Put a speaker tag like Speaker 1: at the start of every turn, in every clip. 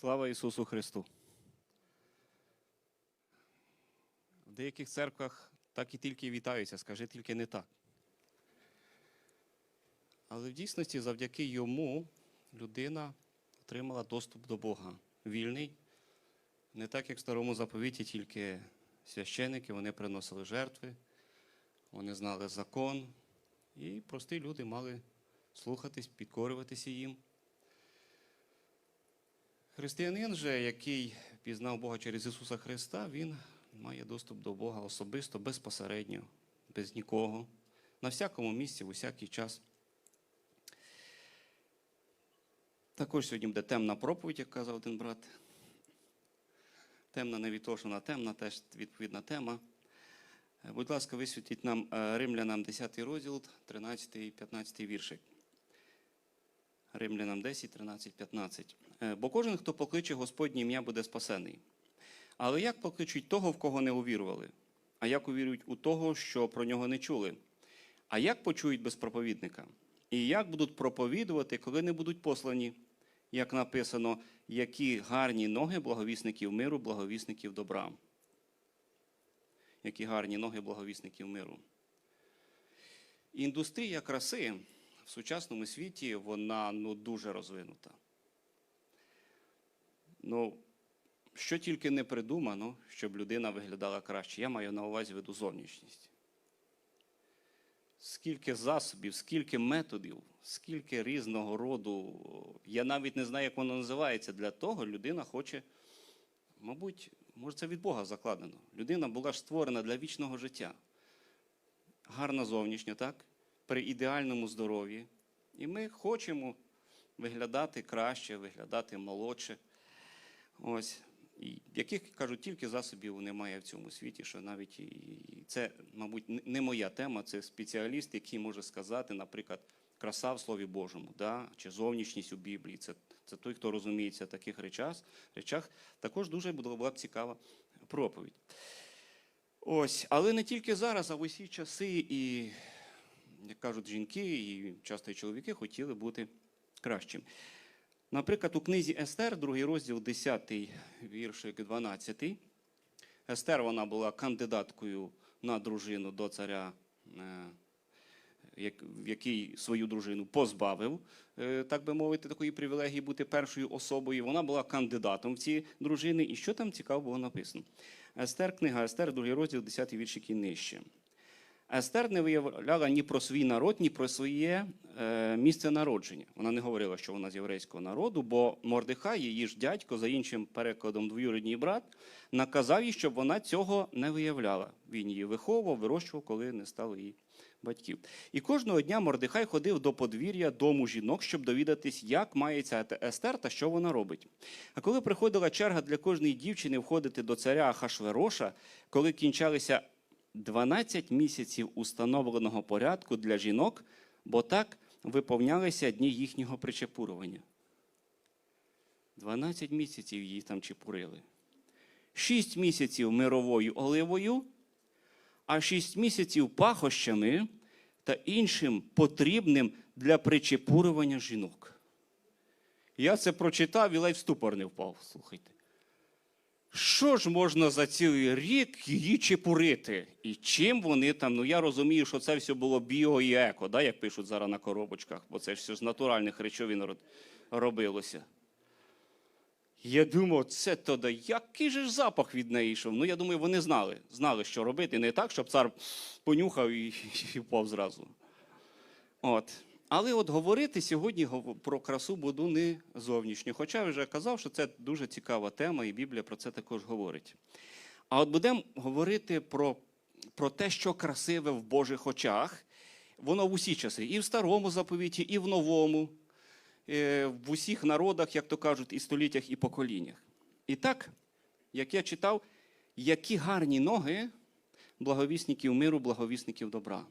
Speaker 1: Слава Ісусу Христу! В деяких церквах так і тільки вітаються, скажи тільки не так. Але в дійсності завдяки йому людина отримала доступ до Бога. Вільний. Не так, як в старому заповіті, тільки священики, вони приносили жертви, вони знали закон, і прості люди мали слухатись, підкорюватися їм. Християнин же, який пізнав Бога через Ісуса Христа, він має доступ до Бога особисто, безпосередньо, без нікого, на всякому місці, в усякий час. Також сьогодні буде темна проповідь, як казав один брат. Темна не від того, що вона темна, теж відповідна тема. Будь ласка, висвітіть нам е, Римлянам 10 розділ, 13 і 15 віршик. Римлянам 10, 13, 15. Е, Бо кожен, хто покличе Господнє ім'я, буде спасений. Але як покличуть того, в кого не увірували? А як увірують у того, що про нього не чули? А як почують без проповідника? І як будуть проповідувати, коли не будуть послані? Як написано, які гарні ноги благовісників миру, благовісників добра. Які гарні ноги благовісників миру. Індустрія краси в сучасному світі вона ну, дуже розвинута. Ну, що тільки не придумано, щоб людина виглядала краще. Я маю на увазі веду зовнішність. Скільки засобів, скільки методів, скільки різного роду. Я навіть не знаю, як воно називається. Для того людина хоче, мабуть, може, це від Бога закладено. Людина була ж створена для вічного життя. Гарна зовнішня, так? При ідеальному здоров'ї. І ми хочемо виглядати краще, виглядати молодше. Ось. І яких кажуть, тільки засобів немає в цьому світі, що навіть і це, мабуть, не- моя тема, це спеціаліст, який може сказати, наприклад, краса в Слові Божому, да? чи зовнішність у Біблії. Це, це той, хто розуміється в таких речах. речах. Також дуже була б цікава проповідь. Ось, але не тільки зараз, а в усі часи, і, як кажуть жінки, і часто і чоловіки хотіли бути кращим. Наприклад, у книзі Естер, другий розділ, 10 віршик 12. Естер вона була кандидаткою на дружину до царя, е, який свою дружину позбавив, е, так би мовити, такої привілегії бути першою особою. Вона була кандидатом в ці дружини. І що там цікаво було написано? Естер, книга Естер, другий розділ, 10 віршик і нижче. Естер не виявляла ні про свій народ, ні про своє е, місце народження. Вона не говорила, що вона з єврейського народу, бо Мордехай, її ж дядько, за іншим перекладом двоюрідній брат, наказав їй, щоб вона цього не виявляла. Він її виховував, вирощував, коли не стало її батьків. І кожного дня Мордехай ходив до подвір'я дому жінок, щоб довідатись, як мається Естер та що вона робить. А коли приходила черга для кожної дівчини входити до царя Ахашвероша, коли кінчалися 12 місяців установленого порядку для жінок, бо так виповнялися дні їхнього причепурування. 12 місяців її там чепурили. 6 місяців мировою оливою, а 6 місяців пахощами та іншим потрібним для причепурювання жінок. Я це прочитав і ледь в ступор не впав. Слухайте. Що ж можна за цілий рік її чепурити? І чим вони там? Ну я розумію, що це все було біо і еко, да, як пишуть зараз на коробочках, бо це ж все з натуральних речовин робилося. Я думав, це тоді, який же ж запах від неї йшов? Ну, я думаю, вони знали, знали, що робити. Не так, щоб цар понюхав і, і впав зразу. От. Але от говорити сьогодні про красу буду не зовнішню. Хоча вже казав, що це дуже цікава тема, і Біблія про це також говорить. А от будемо говорити про, про те, що красиве в Божих очах. Воно в усі часи, і в старому заповіті, і в новому, е, в усіх народах, як то кажуть, і століттях, і поколіннях. І так, як я читав, які гарні ноги благовісників миру, благовісників добра.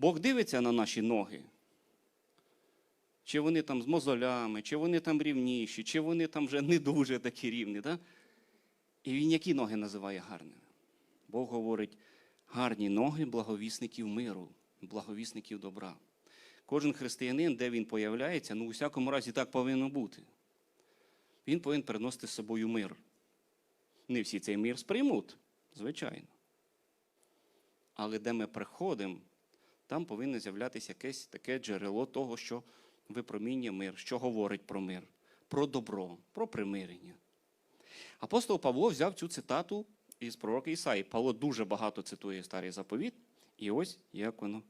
Speaker 1: Бог дивиться на наші ноги. Чи вони там з мозолями, чи вони там рівніші, чи вони там вже не дуже такі рівні. Да? І він які ноги називає гарними? Бог говорить, гарні ноги благовісників миру, благовісників добра. Кожен християнин, де він появляється, ну, у всякому разі, так повинно бути. він повинен приносити з собою мир. Не всі цей мир сприймуть, звичайно. Але де ми приходимо, там повинно з'являтися якесь таке джерело того, що випромінює мир, що говорить про мир, про добро, про примирення. Апостол Павло взяв цю цитату із пророка Ісаї. Павло дуже багато цитує старий заповіт, і ось як воно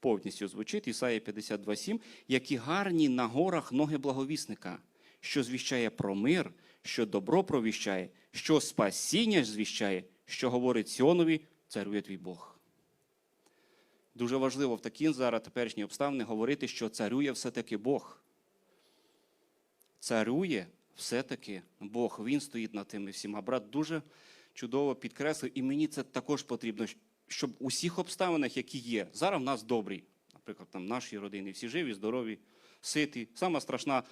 Speaker 1: повністю звучить. Ісаї 52,7. Які гарні на горах ноги благовісника, що звіщає про мир, що добро провіщає, що спасіння звіщає, що говорить Сіонові, царює твій Бог. Дуже важливо в такі зараз теперішні обставини говорити, що царює все-таки Бог. Царює все-таки Бог. Він стоїть над тими всіма. Брат дуже чудово підкреслив, і мені це також потрібно, щоб у всіх обставинах, які є, зараз в нас добрі, наприклад, там наші родини, всі живі, здорові, ситі. Сама страшна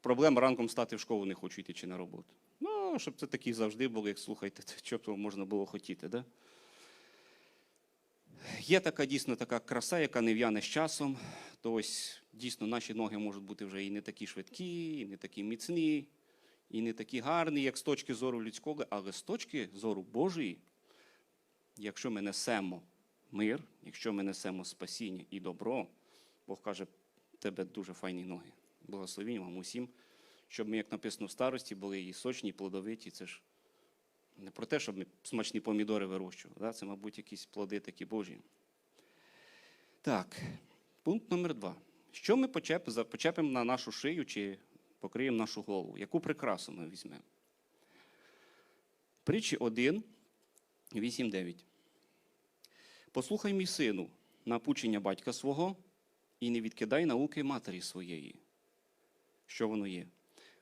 Speaker 1: проблема ранком стати в школу не хочу йти чи на роботу. Ну, щоб це такі завжди були, як слухайте, що б можна було хотіти. Да? Є така дійсно така краса, яка не в'яне з часом. То ось дійсно наші ноги можуть бути вже і не такі швидкі, і не такі міцні, і не такі гарні, як з точки зору людського, але з точки зору Божої, якщо ми несемо мир, якщо ми несемо спасіння і добро, Бог каже, тебе дуже файні ноги. Благословінь вам усім, щоб ми, як написано в старості, були і сочні, і плодовиті. Це ж не про те, щоб ми смачні помідори вирощували. Да? Це, мабуть, якісь плоди такі Божі. Так, пункт номер два. Що ми почеп, почепимо на нашу шию чи покриємо нашу голову? Яку прикрасу ми візьмемо? Притчі 1, 8, 9. Послухай, мій сину, напучення батька свого і не відкидай науки матері своєї. Що воно є?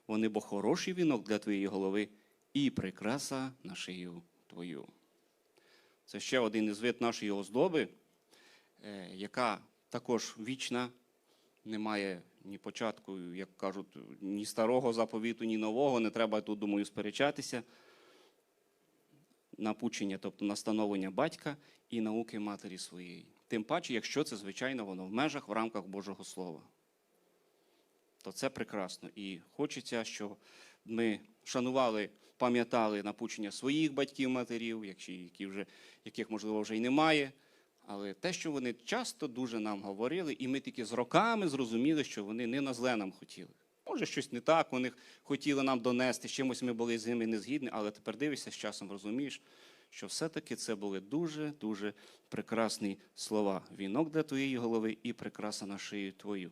Speaker 1: Вони бо хороший вінок для твоєї голови і прикраса на шию твою. Це ще один із вид нашої оздоби, е, яка також вічна, не має ні початку, як кажуть, ні старого заповіту, ні нового. Не треба тут, думаю, сперечатися. Напучення, тобто настановлення батька і науки матері своєї. Тим паче, якщо це, звичайно, воно в межах, в рамках Божого Слова. То це прекрасно. І хочеться, щоб ми шанували, пам'ятали напучення своїх батьків, матерів, які вже, яких, можливо, вже й немає. Але те, що вони часто дуже нам говорили, і ми тільки з роками зрозуміли, що вони не на зле нам хотіли. Може, щось не так, вони хотіли нам донести, чимось ми були з ними не згідні, але тепер дивишся, з часом розумієш, що все-таки це були дуже-дуже прекрасні слова. Вінок для твоєї голови і прикраса на шию твою.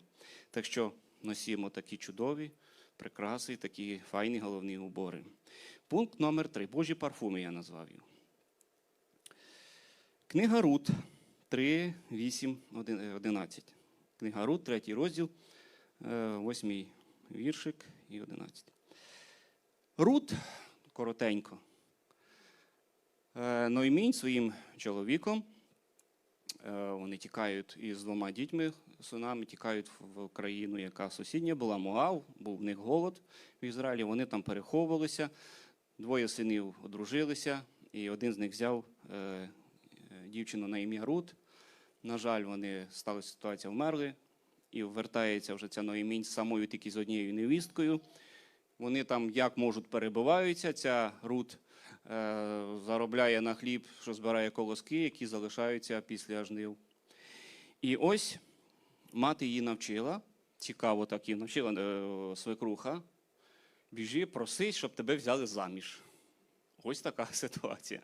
Speaker 1: Так що носімо такі чудові прикраси, такі файні головні убори. Пункт номер три. Божі парфуми я назвав його. Книга Рут 3, 8, 11. Книга Рут, третій розділ, е, восьмий віршик і 11. Рут, коротенько. Е, Ноймінь своїм чоловіком. е, Вони тікають із двома дітьми, синами, тікають в країну, яка сусідня була Моав, був в них голод в Ізраїлі. Вони там переховувалися. Двоє синів одружилися, і один з них взяв е, е, дівчину на ім'я Рут. На жаль, вони стали ситуація вмерли, і вертається вже ця Ноємінь самою тільки з однією невісткою. Вони там як можуть перебиваються. Ця Рут е, заробляє на хліб, що збирає колоски, які залишаються після жнив. І ось мати її навчила, цікаво так її навчила е, свекруха. Біжи, проси, щоб тебе взяли заміж. Ось така ситуація.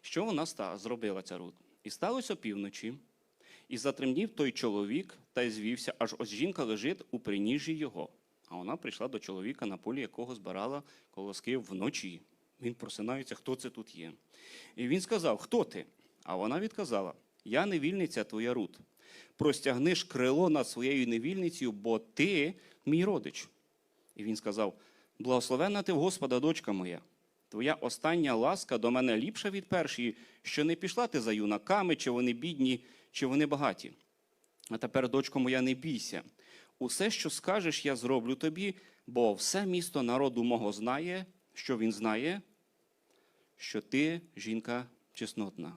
Speaker 1: Що вона зробила ця Рут? І сталося опівночі, і за той чоловік та й звівся, аж ось жінка лежить у приніжжі його. А вона прийшла до чоловіка, на полі якого збирала колоски вночі. Він просинається, хто це тут є. І він сказав: Хто ти? А вона відказала: Я невільниця твоя Рут. Простягни ж крило над своєю невільницею, бо ти мій родич. І він сказав: Благословенна ти в Господа, дочка моя. Твоя остання ласка до мене ліпша від першої, що не пішла ти за юнаками, чи вони бідні, чи вони багаті. А тепер, дочко моя, не бійся. Усе, що скажеш, я зроблю тобі, бо все місто народу мого знає, що він знає, що ти жінка чеснотна.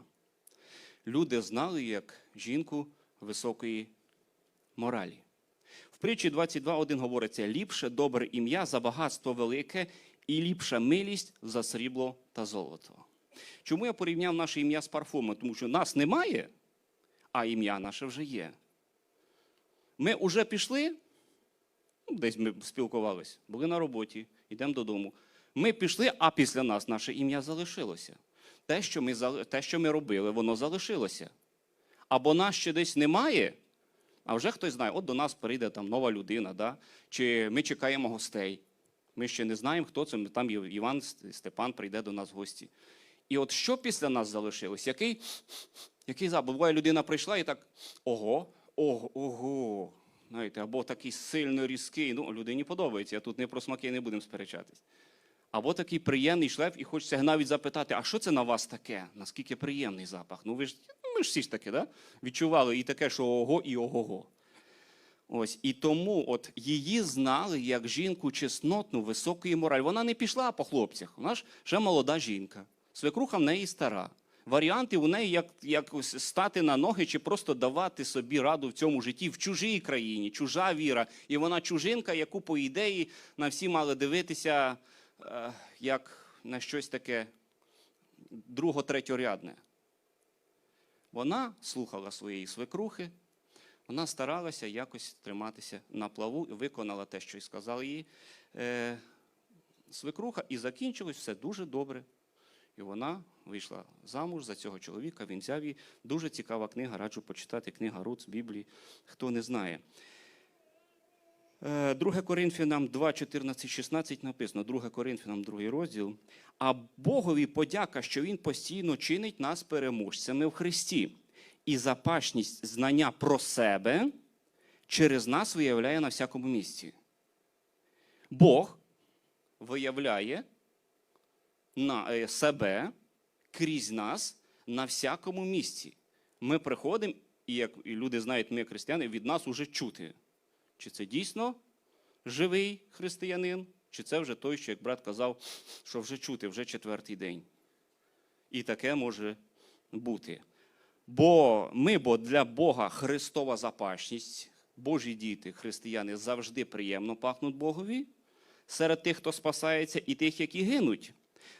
Speaker 1: Люди знали як жінку високої моралі. Притчі 22.1 говориться: ліпше добре ім'я за багатство велике, і ліпша милість за срібло та золото. Чому я порівняв наше ім'я з парфумом? Тому що нас немає, а ім'я наше вже є. Ми вже пішли, ну, десь ми спілкувалися, були на роботі, йдемо додому. Ми пішли, а після нас наше ім'я залишилося. Те, що ми, те, що ми робили, воно залишилося. Або нас ще десь немає, а вже хтось знає, от до нас прийде там нова людина, да? чи ми чекаємо гостей. Ми ще не знаємо, хто це. Там Іван Степан прийде до нас в гості. І от що після нас залишилось? Який, який запах? Буває, людина прийшла і так ого, ого, ого. Знаєте, або такий сильно різкий. Ну, людині подобається. Я тут не про смаки не будемо сперечатись. Або такий приємний шлейф, і хочеться навіть запитати, а що це на вас таке? Наскільки приємний запах? Ну ви ж ну, ми ж всі ж таки, да? відчували і таке, що ого, і ого-го. Ось і тому от її знали як жінку чеснотну, високої моралі. Вона не пішла по хлопцях. Вона ж ще молода жінка. Свекруха в неї стара. Варіанти у неї як, як ось стати на ноги чи просто давати собі раду в цьому житті в чужій країні, чужа віра. І вона чужинка, яку, по ідеї, на всі мали дивитися як на щось таке друго-третьорядне. Вона слухала своєї свекрухи, вона старалася якось триматися на плаву і виконала те, що й сказала їй е, свекруха, і закінчилось все дуже добре. І вона вийшла замуж за цього чоловіка, він взяв її. Дуже цікава книга, раджу почитати книга Руц Біблії, хто не знає. Е, 2 Коринфянам 2, 14, 16 написано, 2 Коринфянам 2 розділ. А Богові подяка, що Він постійно чинить нас переможцями в Христі. І запашність знання про себе через нас виявляє на всякому місці. Бог виявляє на е, себе крізь нас на всякому місці. Ми приходимо, і як люди знають, ми християни, від нас уже чути. Чи це дійсно живий християнин, чи це вже той, що, як брат казав, що вже чути, вже четвертий день. І таке може бути. Бо ми, бо для Бога Христова запашність, Божі діти, християни, завжди приємно пахнуть Богові серед тих, хто спасається, і тих, які гинуть.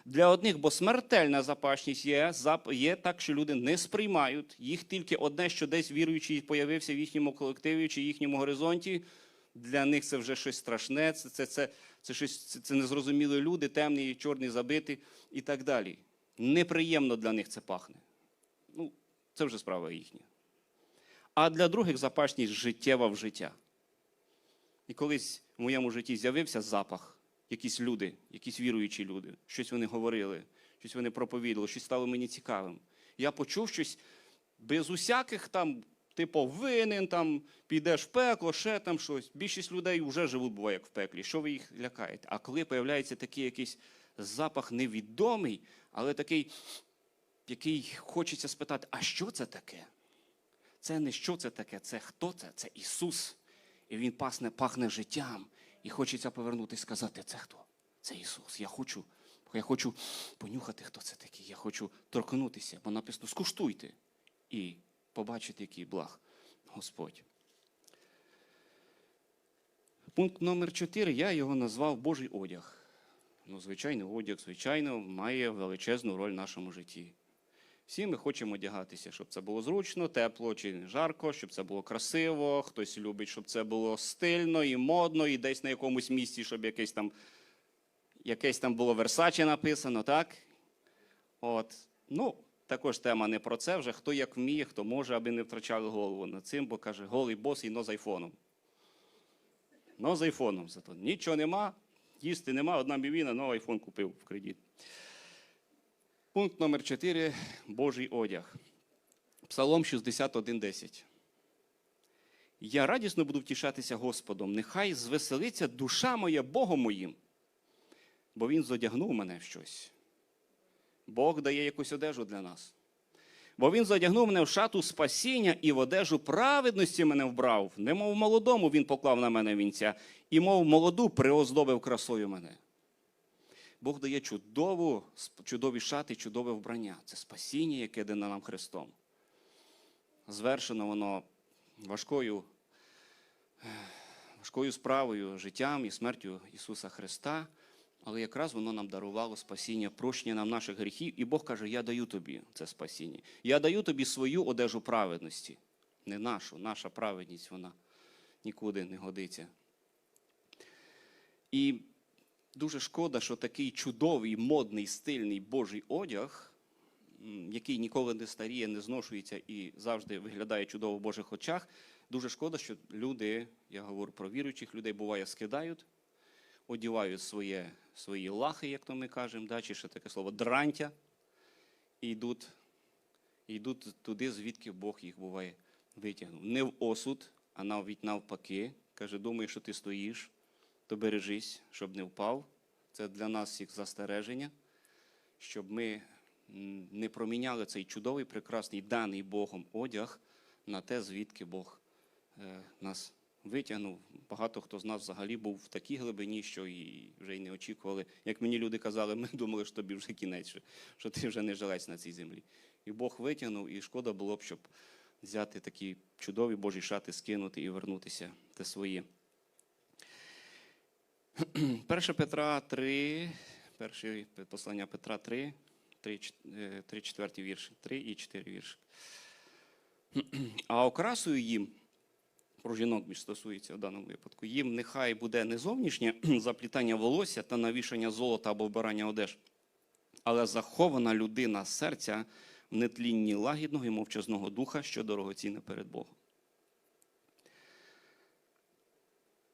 Speaker 1: Для одних, бо смертельна запашність є, є так, що люди не сприймають. Їх тільки одне, що десь віруючий появився в їхньому колективі чи їхньому горизонті. Для них це вже щось страшне, це, це, це, це, щось, це, це незрозумілі люди, темні, чорні, забиті і так далі. Неприємно для них це пахне. Ну, це вже справа їхня. А для других запашність життєва в життя. І колись в моєму житті з'явився запах, якісь люди, якісь віруючі люди, щось вони говорили, щось вони проповідали, щось стало мені цікавим. Я почув щось без усяких там, типу, винен, там, підеш в пекло, ще там щось. Більшість людей вже живуть, буває, як в пеклі. Що ви їх лякаєте? А коли появляється такий якийсь запах невідомий, але такий, який хочеться спитати, а що це таке? Це не що це таке, це хто це? Це Ісус. І Він пахне, пахне життям. І хочеться повернутися і сказати, це хто? Це Ісус. Я хочу, я хочу понюхати, хто це такий. Я хочу торкнутися, бо написано, скуштуйте і побачите, який благ Господь. Пункт номер 4 я його назвав Божий одяг. Ну, звичайний одяг, звичайно, має величезну роль в нашому житті. Всі ми хочемо одягатися, щоб це було зручно, тепло чи жарко, щоб це було красиво. Хтось любить, щоб це було стильно і модно, і десь на якомусь місці, щоб якесь там, якесь там було Версаче написано, так? От. Ну, також тема не про це вже. Хто як вміє, хто може, аби не втрачали голову над цим, бо каже, голий бос і но з айфоном. Но з айфоном зато. Нічого нема, їсти нема, одна бівіна, но айфон купив в кредит. Пункт номер 4 Божий одяг. Псалом 61.10. Я радісно буду втішатися Господом. Нехай звеселиться душа моя Богом моїм, бо Він зодягнув мене в щось. Бог дає якусь одежу для нас. Бо він задягнув мене в шату спасіння і в одежу праведності мене вбрав, немов молодому він поклав на мене вінця, і мов молоду приоздобив красою мене. Бог дає чудову, чудові шати, чудове вбрання. Це спасіння, яке дане нам Христом. Звершено воно важкою, важкою справою, життям і смертю Ісуса Христа, але якраз воно нам дарувало спасіння, прощення нам наших гріхів. І Бог каже: Я даю тобі це спасіння. Я даю тобі свою одежу праведності, не нашу, наша праведність, вона нікуди не годиться. І дуже шкода, що такий чудовий, модний, стильний Божий одяг, який ніколи не старіє, не зношується і завжди виглядає чудово в Божих очах. Дуже шкода, що люди, я говорю про віруючих людей, буває, скидають, одівають своє, свої лахи, як то ми кажемо, да, чи ще таке слово дрантя, і йдуть, йдуть туди, звідки Бог їх буває витягнув. Не в осуд, а навіть навпаки. Каже, думаєш, що ти стоїш, то бережись, щоб не впав. Це для нас всіх застереження, щоб ми не проміняли цей чудовий, прекрасний, даний Богом одяг на те, звідки Бог е, нас витягнув. Багато хто з нас взагалі був в такій глибині, що і вже й не очікували. Як мені люди казали, ми думали, що тобі вже кінець, що- ти вже не жилець на цій землі. І Бог витягнув, і шкода було б, щоб взяти такі чудові Божі шати, скинути і вернутися те своє. 1 Петра 3, перше послання Петра 3, 3, 3 4 вірші, 3 і 4 вірші. А окрасою їм, про жінок більш стосується в даному випадку, їм нехай буде не зовнішнє заплітання волосся та навішання золота або вбирання одеж, але захована людина серця в нетлінні лагідного і мовчазного духа, що дорогоцінне перед Богом.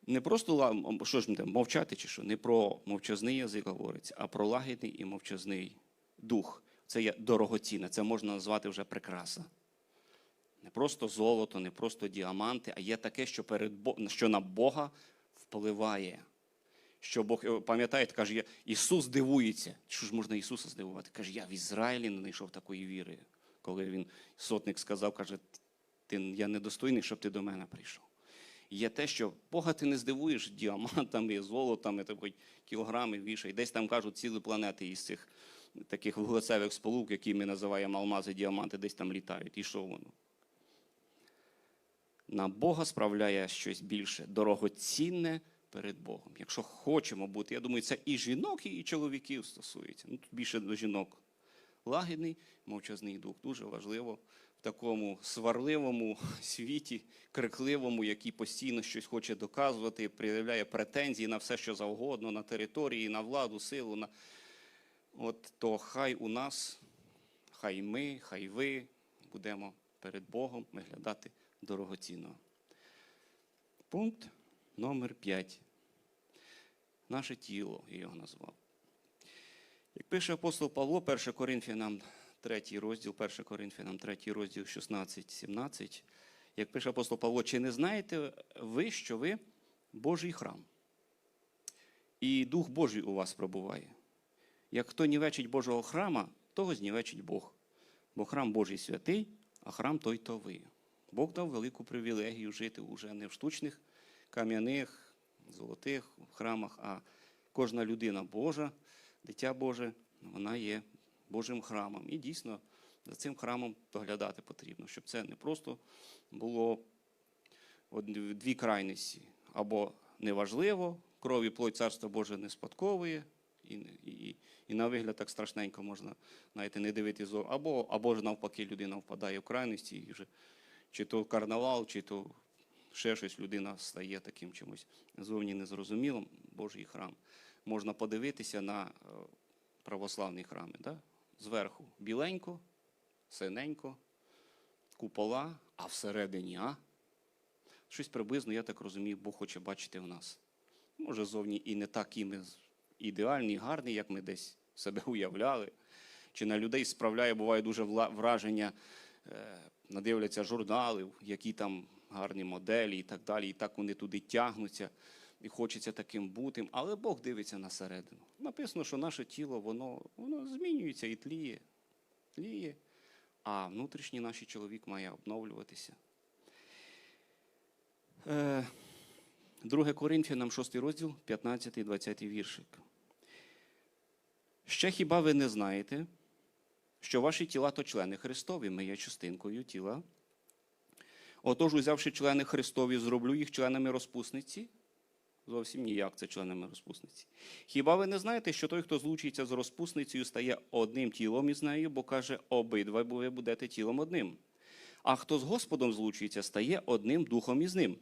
Speaker 1: Не просто що ж там, мовчати чи що, не про мовчазний язик говориться, а про лагідний і мовчазний дух. Це є дорогоцінне, це можна назвати вже прикраса. Не просто золото, не просто діаманти, а є таке, що, перед що на Бога впливає. Що Бог е, пам'ятаєте, каже, Ісус дивується. Що ж можна Ісуса здивувати? Каже, я в Ізраїлі не знайшов такої віри. Коли він сотник сказав, каже, ти, я недостойний, щоб ти до мене прийшов. Є те, що Бога ти не здивуєш діамантами, золотами, та хоч кілограми вішай. Десь там кажуть цілі планети із цих таких вуглецевих сполук, які ми називаємо алмази, діаманти, десь там літають. І що воно? На Бога справляє щось більше, дорогоцінне перед Богом. Якщо хочемо бути, я думаю, це і жінок, і чоловіків стосується. Ну, тут більше до жінок. Лагідний, мовчазний дух. Дуже важливо такому сварливому світі, крикливому, який постійно щось хоче доказувати, проявляє претензії на все, що завгодно, на території, на владу, силу. На... От то хай у нас, хай ми, хай ви будемо перед Богом виглядати дорогоцінно. Пункт номер 5. Наше тіло, я його назвав. Як пише апостол Павло, 1 Коринфянам 3 розділ, 1 Коринфянам 3 розділ 16-17, як пише апостол Павло, чи не знаєте ви, що ви Божий храм? І Дух Божий у вас пробуває. Як хто нівечить Божого храма, того знівечить Бог. Бо храм Божий святий, а храм той то ви. Бог дав велику привілегію жити уже не в штучних, кам'яних, золотих храмах, а кожна людина Божа, дитя Боже, вона є Божим храмом. І дійсно за цим храмом доглядати потрібно, щоб це не просто було дві крайності. Або неважливо, крові плоть царство Боже не спадковує, і, і, і на вигляд так страшненько можна знаєте, не дивитися, зо- або, або ж навпаки людина впадає в крайності, і вже чи то карнавал, чи то ще щось людина стає таким чимось зовні незрозумілим, Божий храм. Можна подивитися на е, православні храми. Да? Зверху біленько, синенько, купола, а всередині а. Щось приблизно, я так розумію, Бог хоче бачити в нас. Може, зовні і не такі ми ідеальні, гарні, як ми десь себе уявляли. Чи на людей справляє, буває дуже враження, е, надивляться журналів, які там гарні моделі і так далі, і так вони туди тягнуться, і хочеться таким бути. Але Бог дивиться на середину. Написано, що наше тіло, воно, воно змінюється і тліє, тліє, а внутрішній наш чоловік має обновлюватися. Е, 2 Коринфянам, 6 розділ, 15 20 віршик. Ще хіба ви не знаєте, що ваші тіла то члени Христові, ми є частинкою тіла. Отож, узявши члени Христові, зроблю їх членами розпусниці, Зовсім ніяк це членами розпусниці. Хіба ви не знаєте, що той, хто злучується з розпусницею, стає одним тілом із нею, бо каже, обидва ви будете тілом одним. А хто з Господом злучується, стає одним духом із ним.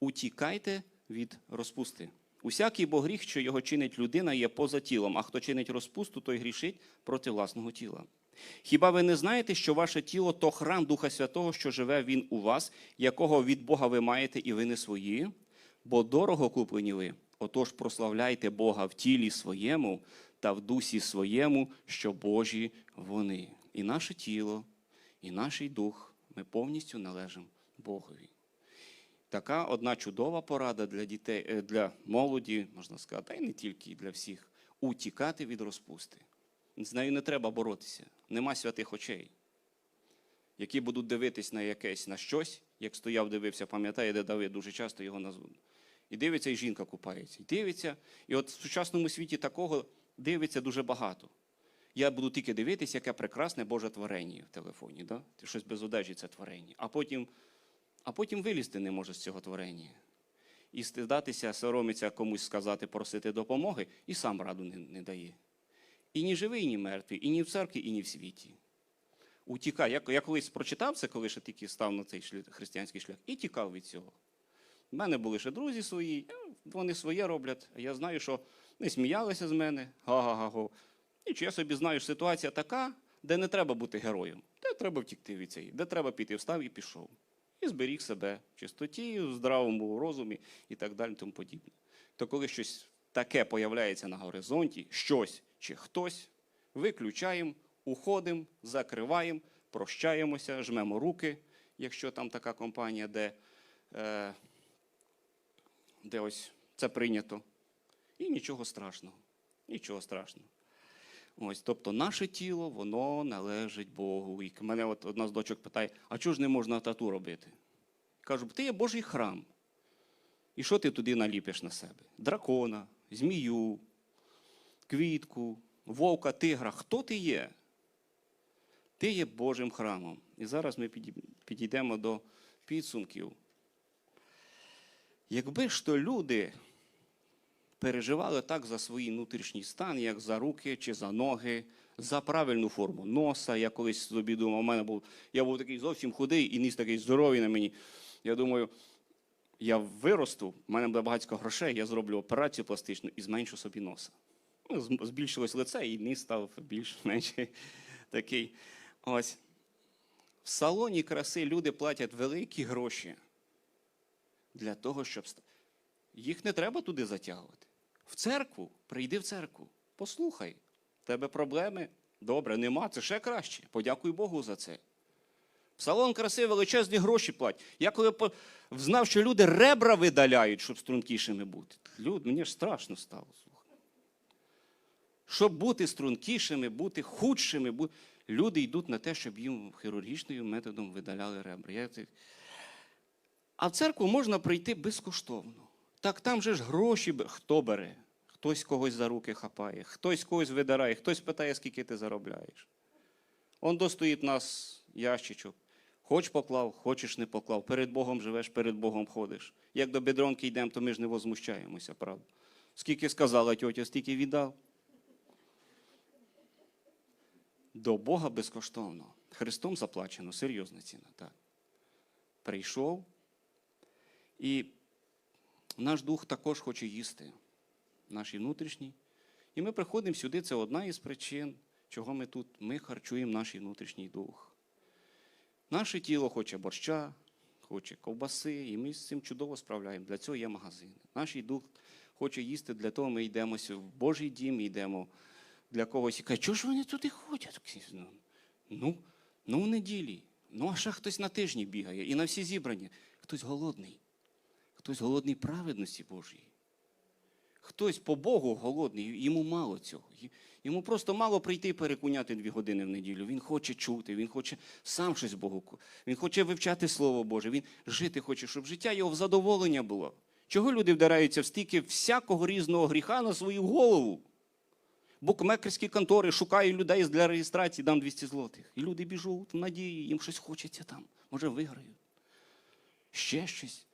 Speaker 1: Утікайте від розпусти. Усякий бо гріх, що його чинить людина, є поза тілом, а хто чинить розпусту, той грішить проти власного тіла. Хіба ви не знаєте, що ваше тіло то храм Духа Святого, що живе він у вас, якого від Бога ви маєте, і ви не свої? Бо дорого куплені ви. Отож прославляйте Бога в тілі своєму та в дусі своєму, що Божі вони. І наше тіло, і наш дух ми повністю належимо Богові. Така одна чудова порада для дітей, е, для молоді, можна сказати, та й не тільки для всіх утікати від розпусти. З нею не треба боротися. Нема святих очей, які будуть дивитись на якесь на щось, як стояв, дивився, пам'ятає, де Давид дуже часто його назвуть. І дивиться, і жінка купається. І дивиться. І от в сучасному світі такого дивиться дуже багато. Я буду тільки дивитися, яке прекрасне Боже творення в телефоні. Да? Щось без одежі це творення. А потім, а потім вилізти не може з цього творення. І стидатися, соромиться комусь сказати, просити допомоги, і сам раду не, не дає. І ні живий, ні мертвий, і ні в церкві, і ні в світі. Утікає. Я, я колись прочитав це, коли ще тільки став на цей шлях, християнський шлях, і тікав від цього. У мене були ще друзі свої, вони своє роблять. Я знаю, що не сміялися з мене, га-га-га-го. І чи я собі знаю, що ситуація така, де не треба бути героєм, де треба втікти від цієї, де треба піти, встав і пішов. І зберіг себе в чистоті, в здравому розумі і так далі, тому подібне. То коли щось таке появляється на горизонті, щось чи хтось, виключаємо, уходимо, закриваємо, прощаємося, жмемо руки, якщо там така компанія, де, е, де ось це прийнято. І нічого страшного. Нічого страшного. Ось, тобто наше тіло, воно належить Богу. І мене от одна з дочок питає, а чого ж не можна тату робити? Кажу, ти є Божий храм. І що ти туди наліпиш на себе? Дракона, змію, квітку, вовка, тигра. Хто ти є? Ти є Божим храмом. І зараз ми підійдемо до підсумків. Якби ж то люди переживали так за свій внутрішній стан, як за руки чи за ноги, за правильну форму носа. Я колись собі думав, у мене був, я був такий зовсім худий і ніс такий здоровий на мені. Я думаю, я виросту, в мене буде багатько грошей, я зроблю операцію пластичну і зменшу собі носа. Ну, збільшилось лице, і ніс став більш-менш такий. Ось. В салоні краси люди платять великі гроші для того, щоб їх не треба туди затягувати. В церкву, прийди в церкву, послухай. В тебе проблеми? Добре, нема, це ще краще. Подякуй Богу за це. В салон краси величезні гроші платять. Я коли знав, що люди ребра видаляють, щоб стрункішими бути. Люд, мені ж страшно стало. Слухай. Щоб бути стрункішими, бути худшими, бу- люди йдуть на те, щоб їм хірургічним методом видаляли ребра. Я а в церкву можна прийти безкоштовно. Так там же ж гроші хто бере? Хтось когось за руки хапає, хтось когось видирає, хтось питає, скільки ти заробляєш. Он достоїть нас ящичок. Хоч поклав, хочеш не поклав. Перед Богом живеш, перед Богом ходиш. Як до бедронки йдемо, то ми ж не возмущаємося, правда? Скільки сказала тьотя, стільки віддав. До Бога безкоштовно. Христом заплачено, серйозна ціна. Так. Прийшов, і наш дух також хоче їсти, наш внутрішній. І ми приходимо сюди, це одна із причин, чого ми тут. Ми харчуємо наш внутрішній дух. Наше тіло хоче борща, хоче ковбаси, і ми з цим чудово справляємо. Для цього є магазини. Наш дух хоче їсти, для того ми йдемо в Божий дім, йдемо для когось і каже, чого ж вони туди ходять? Ну, ну, в неділі. Ну, а ще хтось на тижні бігає, і на всі зібрані. Хтось голодний, хтось голодний праведності Божої. Хтось по Богу голодний, йому мало цього. Йому просто мало прийти і перекуняти дві години в неділю. Він хоче чути, він хоче сам щось Богу. Він хоче вивчати Слово Боже, він жити хоче, щоб життя його в задоволення було. Чого люди вдараються в стільки всякого різного гріха на свою голову? Букмекерські контори шукають людей для реєстрації, дам 200 злотих. І люди біжуть в надії, їм щось хочеться там. Може, виграють. Ще щось.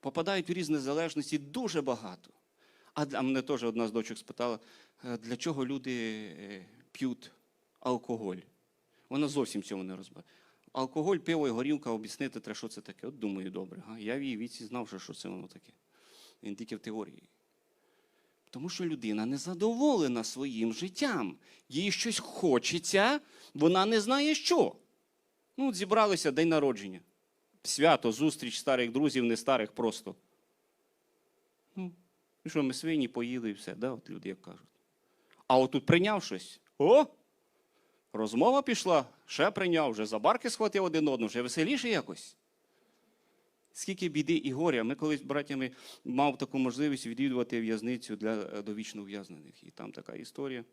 Speaker 1: Попадають в різні залежності дуже багато. А мене теж одна з дочок спитала, «Е, для чого люди е, п'ють алкоголь. Вона зовсім цього не розбирає. Алкоголь, пиво і горілка, об'яснити треба, що це таке. От думаю, добре. Га? Я в її віці знав, що це воно таке. Він тільки в теорії. Тому що людина не задоволена своїм життям. Їй щось хочеться, вона не знає що. Ну, от зібралися день народження. Свято, зустріч старих друзів, не старих просто. Ну, і що, ми свині поїли і все, да? от люди як кажуть. А от тут прийняв щось. О! Розмова пішла, ще прийняв, вже за барки схватив один одного, вже веселіше якось. Скільки біди і горя. Ми колись братями мав таку можливість відвідувати в'язницю для е, довічно ув'язнених. І там така історія.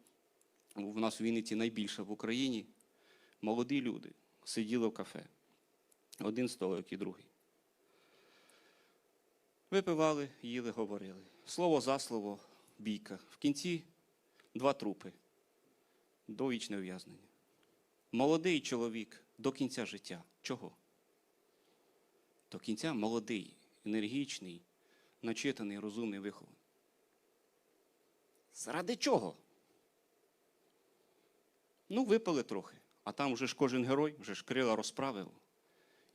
Speaker 1: У нас в Вінниці найбільша в Україні. Молоді люди сиділи в кафе. Один столик і другий. Випивали, їли, говорили. Слово за слово, бійка. В кінці два трупи. Довічне ув'язнення. Молодий чоловік до кінця життя. Чого? До кінця молодий, енергічний, начитаний, розумний, вихований. Заради чого? Ну, випили трохи, а там вже ж кожен герой, вже ж крила розправив.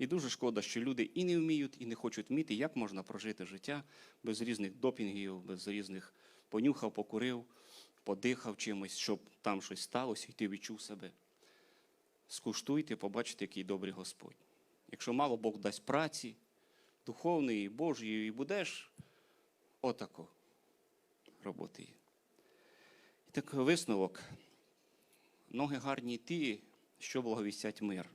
Speaker 1: І дуже шкода, що люди і не вміють, і не хочуть вміти, як можна прожити життя без різних допінгів, без різних понюхав, покурив, подихав чимось, щоб там щось сталося, і ти відчув себе. Скуштуйте, побачите, який добрий Господь. Якщо мало Бог дасть праці, духовної, Божої, і будеш отако роботи. І так висновок. Ноги гарні ті, що благовістять мир.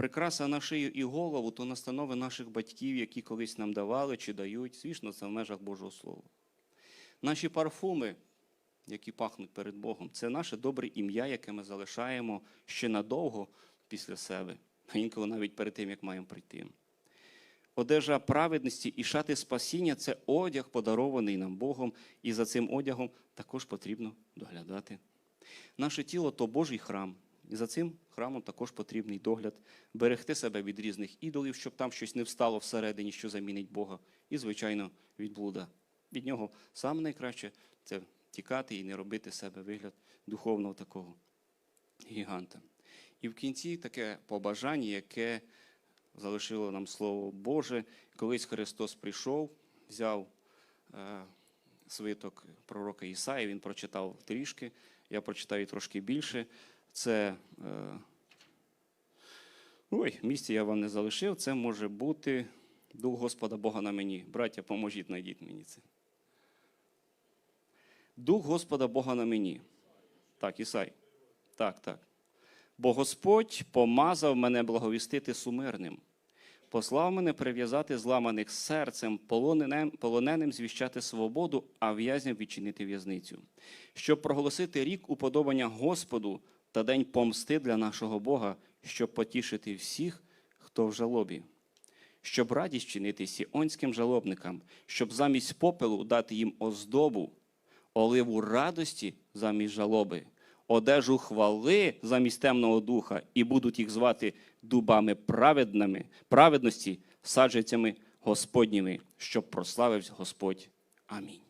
Speaker 1: Прикраса на шию і голову то настанови наших батьків, які колись нам давали чи дають, звісно, це в межах Божого Слова. Наші парфуми, які пахнуть перед Богом, це наше добре ім'я, яке ми залишаємо ще надовго після себе, а інколи навіть перед тим, як маємо прийти. Одежа праведності і шати спасіння це одяг, подарований нам Богом, і за цим одягом також потрібно доглядати. Наше тіло то Божий храм, і за цим храмом також потрібний догляд, берегти себе від різних ідолів, щоб там щось не встало всередині, що замінить Бога, і, звичайно, від блуда. Від нього саме найкраще це тікати і не робити себе вигляд духовного такого гіганта. І в кінці таке побажання, яке залишило нам Слово Боже. Колись Христос прийшов, взяв е, свиток пророка Ісаї, він прочитав трішки, я прочитаю трошки більше. Це е, ой, місце я вам не залишив. Це може бути Дух Господа Бога на мені. Браття, поможіть, знайдіть мені це. Дух Господа Бога на мені. Так, Ісай. Так, так. Бо Господь помазав мене благовістити сумирним, послав мене прив'язати зламаних серцем, полоненим, полоненим звіщати свободу, а в'язням відчинити в'язницю, щоб проголосити рік уподобання Господу та день помсти для нашого Бога, щоб потішити всіх, хто в жалобі, щоб радість чинити сіонським жалобникам, щоб замість попелу дати їм оздобу, оливу радості замість жалоби, одежу хвали замість темного духа, і будуть їх звати дубами праведними, праведності, саджанцями Господніми, щоб прославився Господь. Амінь.